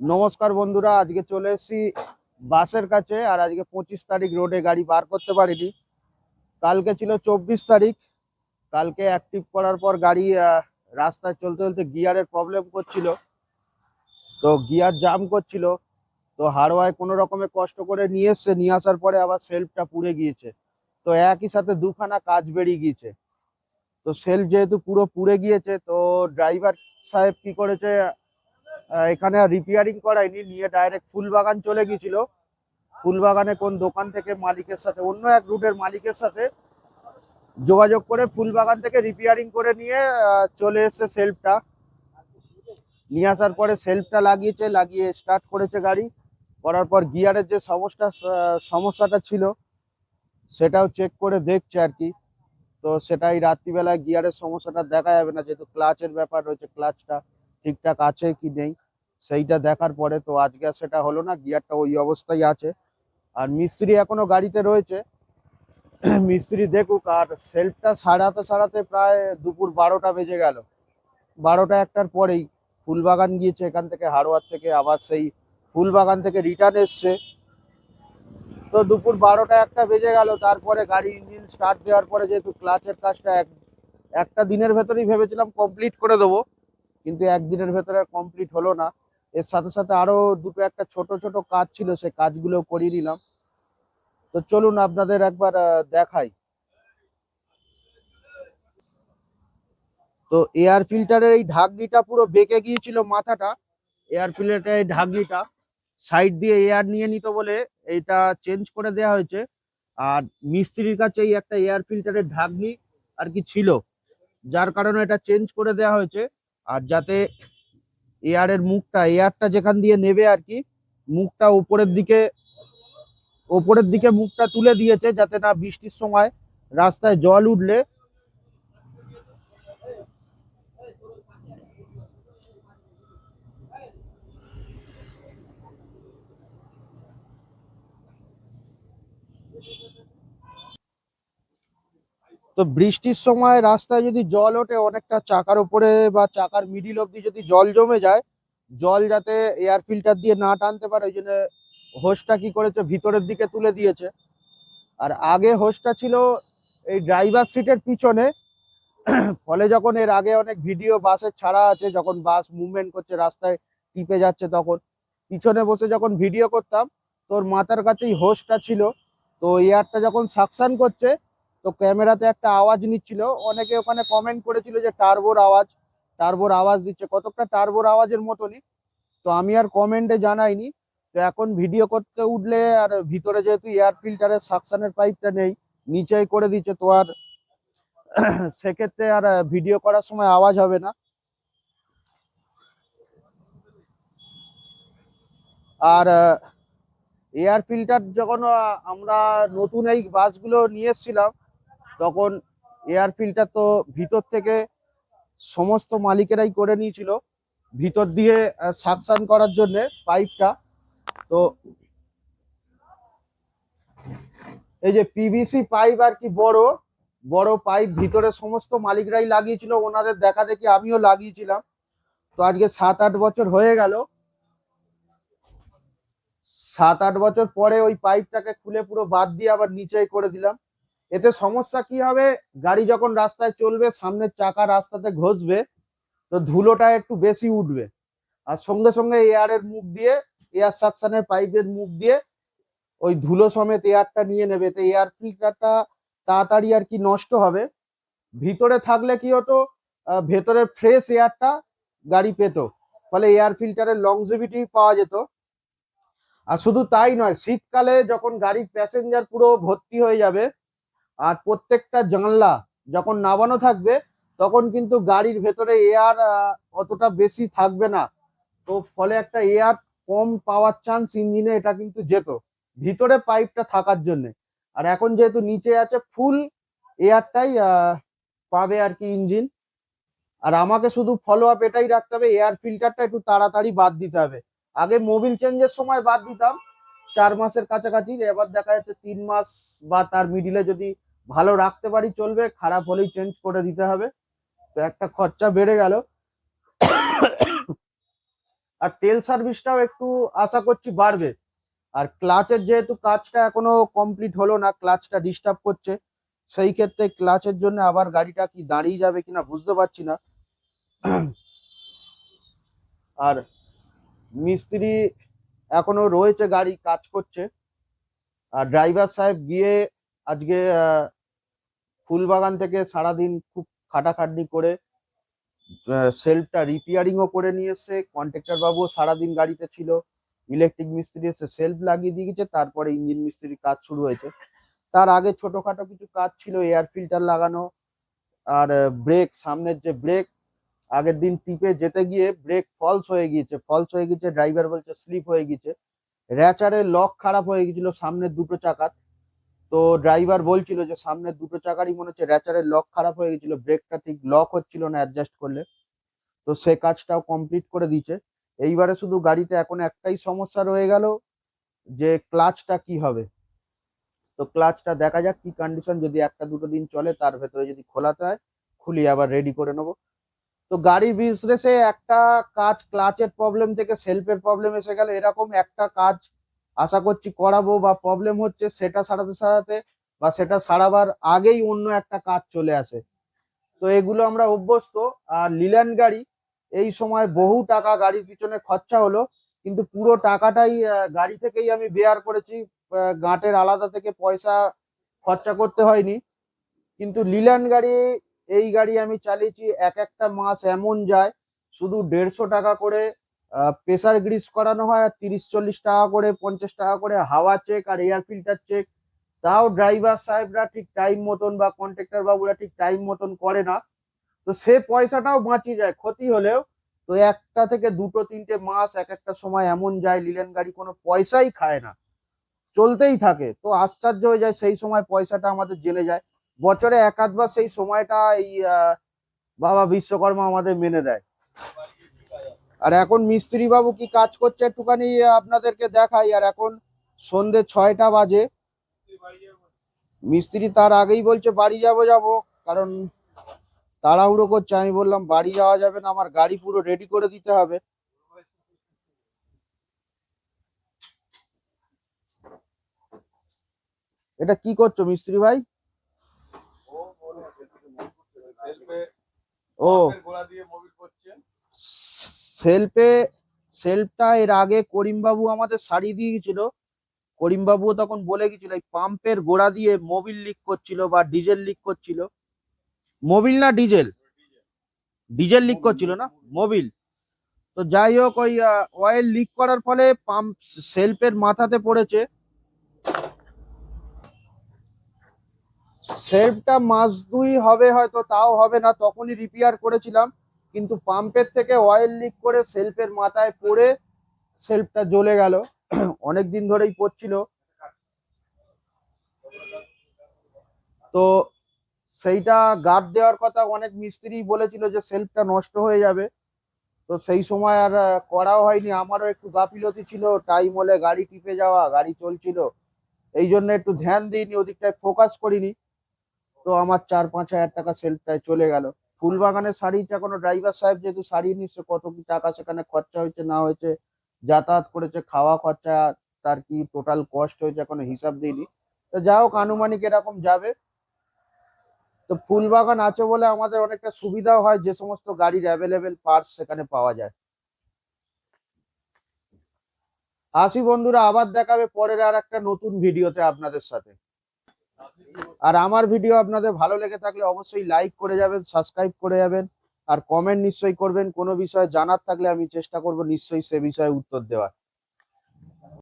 নমস্কার বন্ধুরা, আজকে চলে এসেছি বাসের কাছে আর আজকে পঁচিশ তারিখ রোডে গাড়ি বার করতে পারিনি। কালকে ছিল চব্বিশ তারিখ, কালকে অ্যাক্টিভ করার পর গাড়ি রাস্তায় চলতে চলতে গিয়ারের প্রবলেম করছিল। তো গিয়ার জাম করছিল, তো হারোয়ায় কোনো রকমে কষ্ট করে নিয়ে এসছে, নিয়ে আসার পরে আবার সেলফটা পুড়ে গিয়েছে। তো একই সাথে দুখানা কাজ বেরিয়ে গিয়েছে। তো সেলফ যেহেতু পুরো পুড়ে গিয়েছে, তো ড্রাইভার সাহেব কি করেছে এখানে রিপেয়ারিং করায়নি নিয়ে ডাইরেক্ট ফুলবাগান চলে গিয়েছিল। ফুলবাগানে কোন দোকান থেকে মালিকের সাথে, অন্য এক রুটের মালিকের সাথে যোগাযোগ করে ফুলবাগান থেকে রিপেয়ারিং করে নিয়ে চলে এসছে সেলফটা। নিয়ে আসার পরে সেলফটা লাগিয়েছে, লাগিয়ে স্টার্ট করেছে গাড়ি। করার পর গিয়ারের যে সমস্যা সমস্যাটা ছিল, সেটাও চেক করে দেখছে আর কি। তো সেটাই রাত্রিবেলায় গিয়ারের সমস্যাটা দেখা যাবে না, যেহেতু ক্লাচের ব্যাপার রয়েছে ক্লাচটা ঠিকঠাক আছে কি নেই, সেইটা দেখার পরে তো আজকে সেটা হলো না, গিয়ারটা ওই অবস্থায় আছে। আর মিস্ত্রি এখনও গাড়িতে রয়েছে। মিস্ত্রি দেখুক, আর সেলফটা সারাতে সারাতে প্রায় দুপুর বারোটা বেজে গেল। বারোটা একটার পরেই ফুলবাগান গিয়েছে, এখান থেকে হারোয়ার থেকে আবার সেই ফুলবাগান থেকে রিটার্ন এসছে। তো দুপুর বারোটা একটা বেজে গেল, তারপরে গাড়ি ইঞ্জিন স্টার্ট দেওয়ার পরে যেহেতু ক্লাচের কাজটা এক একটা দিনের ভেতরেই ভেবেছিলাম কমপ্লিট করে দেবো। কিন্তু একদিনের ভেতরে কমপ্লিট হলো না। এর সাথে সাথে আরও দুটো একটা ছোট ছোট কাজ ছিল সে কাজগুলো করিয়ে নিলাম। তো চলুন আপনাদের একবার দেখাই। তো এয়ার ফিল্টারের এই ঢাকনিটা পুরো বেঁকে গিয়েছিল মাথাটা। এয়ার ফিল্টারের এই ঢাকনিটা সাইড দিয়ে এয়ার নিয়ে নিত বলে এইটা চেঞ্জ করে দেওয়া হয়েছে। আর মিস্ত্রির কাছে এই একটা এয়ার ফিল্টারের ঢাকনি আর কি ছিল, যার কারণে এটা চেঞ্জ করে দেওয়া হয়েছে। আর যাতে এয়ারের মুখটা এয়ারটা যেখান দিয়ে নেবে আর কি, মুখটা উপরের দিকে ওপরের দিকে মুখটা তুলে দিয়েছে যাতে না বৃষ্টির সময় রাস্তায় জল উঠলে। তো বৃষ্টির সময় রাস্তায় যদি জল ওঠে, অনেকটা চাকার উপরে বা চাকার মিডিল অব্দি যদি জল জমে যায়, জল যাতে এয়ার ফিল্টার দিয়ে না টানতে পারে, ওই জন্য হোসটা কি করেছে, ভিতরের দিকে তুলে দিয়েছে। আর আগে হোসটা ছিল এই ড্রাইভার সিটের পিছনে। ফলে যখন এর আগে অনেক ভিডিও বাসের ছাড়া আছে, যখন বাস মুভমেন্ট করছে, রাস্তায় টিপে যাচ্ছে তখন। পিছনে বসে যখন ভিডিও করতাম, তোর মাথার কাছেই হোসটা ছিল। তো এয়ারটা যখন সাকশন করছে তো ক্যামেরাতে একটা আওয়াজ নিচ্ছিল। অনেকে ওখানে কমেন্ট করেছিল যে টার্বোর আওয়াজ টার্বোর আওয়াজ দিচ্ছে। কতকটা টার্বোর আওয়াজের মতনই। তো আমি আর কমেন্টে জানাইনি। তো এখন ভিডিও করতে উঠলে আর ভিতরে যেহেতু এয়ার ফিল্টারের সাকশানের পাইপটা নেই, নিচেই করে দিচ্ছে। তো আর সেক্ষেত্রে আর ভিডিও করার সময় আওয়াজ হবে না। আর এয়ার ফিল্টার যখন আমরা নতুন এই বাসগুলো নিয়ে এসেছিলাম তখন এয়ার ফিল্টার তো ভিতর থেকে সমস্ত মালিকেরাই করে নিয়েছিল। ভিতর দিয়ে সাকশন করার জন্য পাইপটা তো এই যে পিভিসি পাইপ আর কি বড় বড় পাইপ ভিতরে সমস্ত মালিকরাই লাগিয়েছিল, ওনাদের দেখা দেখি আমিও লাগিয়েছিলাম। তো আজকে সাত আট বছর হয়ে গেল। সাত আট বছর পরে ওই পাইপটাকে খুলে পুরো বাদ দিয়ে আবার নিচেই করে দিলাম। এতে সমস্যা কি হবে? গাড়ি যখন রাস্তায় চলবে, সামনের চাকা রাস্তাতে ঘষবে, তো ধুলোটা একটু বেশি উঠবে। আর সঙ্গে সঙ্গে এয়ারের মুখ দিয়ে, এয়ার সাকশনের পাইপের মুখ দিয়ে, ওই ধুলো সমেত এয়ারটা নিয়ে নেবে। তো এয়ার ফিল্টারটা তাড়াতাড়ি আর কি নষ্ট হবে। ভিতরে থাকলে কি হতো? ভেতরের ফ্রেশ এয়ারটা গাড়ি পেতো। ফলে এয়ার ফিল্টারের লংজিভিটি পাওয়া যেত। আর শুধু তাই নয়, শীতকালে যখন গাড়ির প্যাসেঞ্জার পুরো ভর্তি হয়ে যাবে আর প্রত্যেকটা জানলা যখন নামানো থাকবে, তখন কিন্তু গাড়ির ভেতরে এয়ার অতটা বেশি থাকবে না। তো ফলে একটা এয়ার কম পাওয়ার চান্স ইঞ্জিনে এটা কিন্তু যেত, ভিতরে পাইপটা থাকার জন্য। আর এখন যেহেতু নিচে আছে, ফুল এয়ারটাই পাবে আর কি ইঞ্জিন। আর আমাকে শুধু ফলো আপ এটাই রাখতে হবে, এয়ার ফিল্টারটা একটু তাড়াতাড়ি বাদ দিতে হবে। আগে মোবিল চেঞ্জের সময় বাদ দিতাম, চার মাসের কাছাকাছি, এবার দেখা যাচ্ছে তিন মাস বা তার মিডিলে যদি ভালো রাখতে পারি, চলবে, খারাপ হলেই চেঞ্জ করে দিতে হবে। তো একটা খরচা বেড়ে গেল। আর তেল সার্ভিসটাও একটু আশা করছি বাড়বে। আর ক্লাচের যেহেতু কাজটা এখনও কমপ্লিট হলো না ক্লাচটা ডিস্টার্ব করছে, সেই ক্ষেত্রে ক্লাচের জন্য আবার গাড়িটা কি দাঁড়িয়ে যাবে কিনা বুঝতে পারছি না। আর মিস্ত্রি এখনও রয়েছে গাড়ি, কাজ করছে। আর ড্রাইভার সাহেব গিয়ে আজকে ফুলবাগান থেকে সারাদিন খুব খাটাখাটনি করে সেলফটা রিপেয়ারিংও করে নিয়ে এসছে কন্ট্রাক্টর বাবুও সারাদিন গাড়িতে ছিল ইলেকট্রিক মিস্ত্রি এসে সেলফ লাগিয়ে দিয়ে গেছে, তারপরে ইঞ্জিন মিস্ত্রির কাজ শুরু হয়েছে। তার আগে ছোটখাটো কিছু কাজ ছিল এয়ার ফিল্টার লাগানো, আর ব্রেক সামনের যে ব্রেক আগের দিন টিপে যেতে গিয়ে ব্রেক ফলস হয়ে গিয়েছে ফলস হয়ে গিয়েছে ড্রাইভার বলছে স্লিপ হয়ে গিয়েছে র্যাচারের লক খারাপ হয়ে গেছিল সামনের দুটো চাকার। তো ড্রাইভার বলছিল যে সামনের দুটো চাকারই মনে হচ্ছে র্যাচারের লক খারাপ হয়ে গেছিল ব্রেকটা ঠিক লক হচ্ছিল না অ্যাডজাস্ট করলে। তো সে কাজটাও কমপ্লিট করে দিয়েছে। এইবারে শুধু গাড়িতে এখন একটাই সমস্যা রয়ে গেল যে ক্লাচটা কি হবে? তো ক্লাচটা দেখা যাক কি কন্ডিশন যদি একটা দুটো দিন চলে তার ভেতরে যদি খোলাতে হয় খুলি আবার রেডি করে নেব। তো গাড়ির বিজনেসে একটা কাজ ক্লাচের প্রবলেম থেকে সেলফের প্রবলেম এসে গেল। এরকম একটা কাজ আশা করছি করাবো বা প্রবলেম হচ্ছে, সেটা সারাতে সারাতে বা সেটা সারাবার আগেই অন্য একটা কাজ চলে আসে। তো এগুলো আমরা অভ্যস্ত। আর লিল্যান্ড গাড়ি, এই সময় বহু টাকা গাড়ির পিছনে খরচা হলো, কিন্তু পুরো টাকাটাই গাড়ি থেকেই আমি বেয়ার করেছি। গাঁটের আলাদা থেকে পয়সা খরচা করতে হয়নি। কিন্তু লিল্যান্ড গাড়ি, এই গাড়ি আমি চালিয়েছি, এক একটা মাস এমন যায়, শুধু দেড়শো টাকা করে প্রেসার গ্রিস করানো হয়, আর তিরিশ, চল্লিশ টাকা করে, পঞ্চাশ টাকা করে, হাওয়া চেক আর এয়ার ফিল্টার চেক তাও ড্রাইভার সাহেবরা ঠিক টাইম মতন বা কন্ট্রাক্টর বাবুরা ঠিক টাইম মতন করে না। তো সে পয়সাটাও বাঁচিয়ে যায়, ক্ষতি হলেও। তো একটা থেকে দুটো, তিনটে মাস এক একটা সময় এমন যায় লিলেন গাড়ি কোনো পয়সাই খায় না। চলতেই থাকে, তো আশ্চর্য হয়ে যায় সেই সময় পয়সাটা আমাদের জেলে যায়। বছরে এক আধবার সেই সময়টা এই বাবা বিশ্বকর্মা আমাদের মেনে দেয়। আর এখন মিস্ত্রি বাবু কি কাজ করছে একটুখানি আপনাদেরকে দেখাই আর এখন সন্ধে ছয়টা বাজে। মিস্ত্রি তার আগেই বলছে বাড়ি যাব যাব। কারণ তাড়াহুড়ো করছে। আমি বললাম বাড়ি যাওয়া যাবে না আমার গাড়ি পুরো রেডি করে দিতে হবে। এটা কি করছ মিস্ত্রি ভাই? ও সেলফে সেলফটা এর আগে করিমবাবু আমাদের শাড়ি দিয়ে গেছিল। করিমবাবুও তখন বলে গেছিল, এই পাম্পের গোড়া দিয়ে মোবিল লিক করছিল বা ডিজেল লিক করছিল। মোবিল না ডিজেল ডিজেল লিক করছিল না? মোবিল তো যাই হোক, ওই অয়েল লিক করার ফলে পাম্প সেলফের মাথাতে পড়েছে। সেলফটা মাস দুই হবে হয়তো, তাও হবে না, তখনই রিপেয়ার করেছিলাম। কিন্তু পাম্পের থেকে অয়েল লিক করে সেলফের মাথায় পড়ে সেলফটা জ্বলে গেল। অনেক দিন ধরেই পড়ছিল। তো সেইটা গার্ড দেওয়ার কথা অনেক মিস্ত্রি বলেছিল যে সেলফটা নষ্ট হয়ে যাবে। তো সেই সময় আর করাও হয়নি। আমারও একটু গাফিলতি ছিল। টাইম হলে গাড়ি টিপে যাওয়া, গাড়ি চলছিল। এই জন্য একটু ধ্যান দিইনি, ওদিকটায় ফোকাস করিনি। তো আমার চার পাঁচ হাজার টাকা সেলফটায় চলে গেল। ফুলবাগানের শাড়িটা কোনো ড্রাইভার সাহেব যেহেতু সারিয়ে নিচ্ছে, কত কি টাকা সেখানে খরচা হয়েছে, না হয়েছে, যাতায়াত করেছে, খাওয়া খরচা, তার কি টোটাল কস্ট হয়েছে, এখনও হিসাব দিইনি। তো যা হোক, আনুমানিক এরকম যাবে। তো ফুলবাগান আছে বলে আমাদের অনেকটা সুবিধাও হয়, যে সমস্ত গাড়ির অ্যাভেলেবেল পার্টস সেখানে পাওয়া যায়। আসি বন্ধুরা, আবার দেখাবে পরের আর একটা নতুন ভিডিওতে আপনাদের সাথে। আর আমার ভিডিও আপনাদের ভালো লেগে থাকলে অবশ্যই লাইক করে যাবেন সাবস্ক্রাইব করে যাবেন, আর কমেন্ট নিশ্চয়ই করবেন। কোনো বিষয়ে জানার থাকলে আমি চেষ্টা করব নিশ্চয়ই সে বিষয়ে উত্তর দেওয়ার।